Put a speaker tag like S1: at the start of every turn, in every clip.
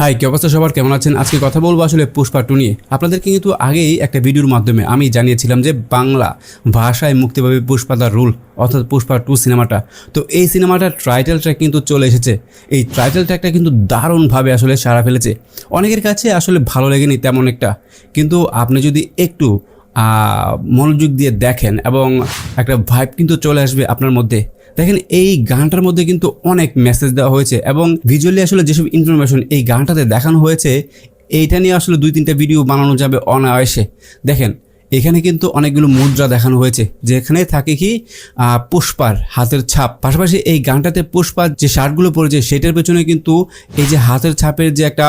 S1: High, কি অবস্থা সবার? কেমন আছেন? আজকে কথা বলব আসলে পুষ্পা টু নিয়ে। আপনাদেরকে কিন্তু আগেই একটা ভিডিওর মাধ্যমে আমি জানিয়েছিলাম যে বাংলা ভাষায় মুক্তি পাবে পুষ্পা দ্য রুল, অর্থাৎ পুষ্পা টু সিনেমাটা। তো এই সিনেমাটার টাইটেল ট্র্যাক কিন্তু চলে এসেছে। এই টাইটেল ট্র্যাকটা কিন্তু দারুণভাবে আসলে সারা ফেলেছে। অনেকের কাছে আসলে ভালো লেগেনি তেমন একটা। কিন্তু আপনি যদি একটু মনোযোগ দিয়ে দেখেন এবং একটা ভাইব কিন্তু চলে আসবে আপনার মধ্যে দেখেন এই গানটার মধ্যে কিন্তু অনেক মেসেজ দেওয়া হয়েছে এবং ভিজুয়ালি আসলে যেসব ইনফরমেশন এই গানটাতে দেখানো হয়েছে, এইটা নিয়ে আসলে দুই তিনটা ভিডিও বানানো যাবে অনায়াসে। দেখেন, এখানে কিন্তু অনেকগুলো মুদ্রা দেখানো হয়েছে, যেখানে থাকে কি পুষ্পার হাতের ছাপ। পাশাপাশি এই গানটাতে পুষ্পার যে শার্টগুলো পরেছে, সেটার পেছনে কিন্তু এই যে হাতের ছাপের যে একটা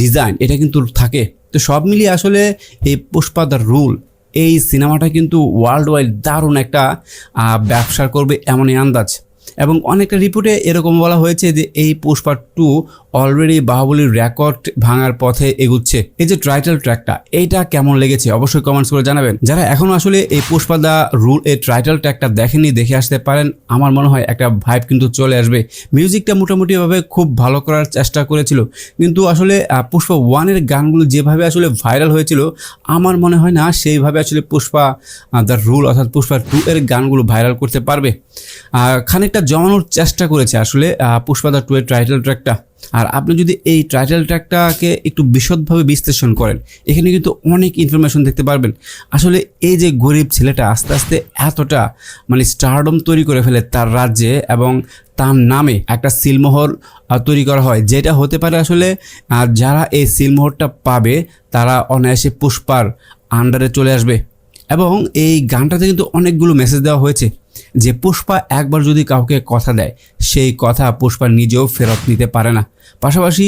S1: ডিজাইন এটা কিন্তু থাকে। তো সব মিলিয়ে আসলে এই পুষ্পা দ্য রুল এই সিনেমাটা কিন্তু ওয়ার্ল্ড ওয়াইড দারুণ একটা ব্যবসা করবে এমনই আন্দাজ। এবং অনেকটা রিপোর্টে এরকম বলা হয়েছে যে এই পুষ্পা টু অলরেডি বাহুবলীর রেকর্ড ভাঙার পথে এগুচ্ছে। এই যে টাইটেল ট্র্যাকটা এইটা কেমন লেগেছে? অবশ্যই কমেন্টস করে জানাবেন। যারা এখনও আসলে এই পুষ্পা দা রুল এই টাইটেল ট্র্যাকটা দেখেনি দেখে আসতে পারেন। আমার মনে হয় একটা ভাইব কিন্তু চলে আসবে। মিউজিকটা মোটামুটিভাবে খুব ভালো করার চেষ্টা করেছিল। কিন্তু আসলে পুষ্পা ওয়ানের গানগুলো যেভাবে আসলে ভাইরাল হয়েছিল, আমার মনে হয় না সেইভাবে আসলে পুষ্পা দ্য রুল অর্থাৎ পুষ্পা টু এর গানগুলো ভাইরাল করতে পারবে। খানিকটা জমানোর চেষ্টা করেছে আসলে পুষ্পা দ্য টু এর টাইটেল ট্র্যাকটা আর আপনি যদি এই টাইটেল ট্র্যাকটাকে একটু বিশদভাবে বিশ্লেষণ করেন, এখানে কিন্তু অনেক ইনফরমেশন দেখতে পারবেন। আসলে এই যে গরিব ছেলেটা আস্তে আস্তে এতটা মানে স্টারডম তৈরি করে ফেলে তার রাজ্যে এবং তার নামে একটা সিলমোহর তৈরি করা হয়, যেটা হতে পারে আসলে যারা এই সিলমোহরটা পাবে, তারা অনায়াসে পুষ্পার আন্ডারে চলে আসবে। এবং এই গানটাতে কিন্তু অনেকগুলো মেসেজ দেওয়া হয়েছে যে, পুষ্পা একবার যদি কাউকে কথা দেয়, সেই কথা পুষ্পা নিজেও ফেরত নিতে পারে না। পাশাপাশি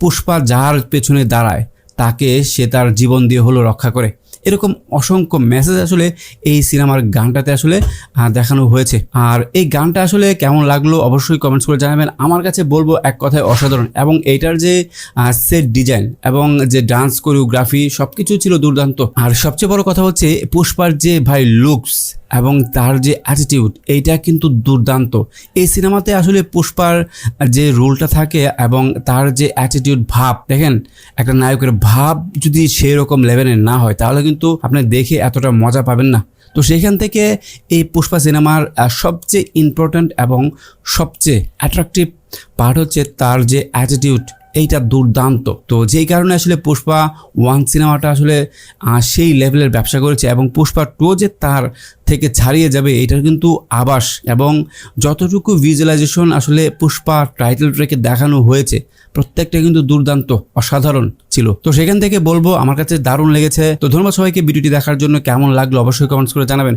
S1: পুষ্পা যার পেছনে দাঁড়ায়, তাকে সে তার জীবন দিয়ে হলো রক্ষা করে। এরকম অসংখ্য মেসেজ আসলে এই সিনেমার গানটাতে আসলে দেখানো হয়েছে। আর এই গানটা আসলে কেমন লাগল অবশ্যই কমেন্টস করে জানাবেন। আমার কাছে বলব এক কথায় অসাধারণ এবং এইটার যে সেট ডিজাইন এবং যে ডান্স কোরিওগ্রাফি সব কিছু ছিল দুর্দান্ত। আর সবচেয়ে বড় কথা হচ্ছে পুষ্পার যে ভাই লুকস এবং তার যে অ্যাটিটিউড এইটা কিন্তু দুর্দান্ত। এই সিনেমাতে আসলে পুষ্পার যে রোলটা থাকে এবং তার যে অ্যাটিটিউড ভাব, দেখেন, একটা নায়কের ভাব যদি সেই রকম লেভেলের না হয়, তাহলে কিন্তু আপনি দেখে এতটা মজা পাবেন না। তো সেইখান থেকে এই পুষ্পা সিনেমার সবচেয়ে ইম্পর্ট্যান্ট এবং সবচেয়ে অ্যাট্রাকটিভ পার্ট হচ্ছে তার যে অ্যাটিটিউড এইটা দুর্দান্ত। তো যেই কারণে আসলে পুষ্পা ওয়ান সিনেমাটা আসলে সেই লেভেলের ব্যবসা করেছে এবং পুষ্পা টু যে তার থেকে ছাড়িয়ে যাবে এটার কিন্তু আবাস এবং যতটুকু ভিজুয়ালাইজেশন আসলে পুষ্পা টাইটেল ট্রেকে দেখানো হয়েছে, প্রত্যেকটা কিন্তু দুর্দান্ত, অসাধারণ ছিল। তো সেখান থেকে বলব, আমার কাছে দারুণ লেগেছে। তো ধন্যবাদ সবাইকে ভিডিওটি দেখার জন্য। কেমন লাগল অবশ্যই কমেন্টস করে জানাবেন।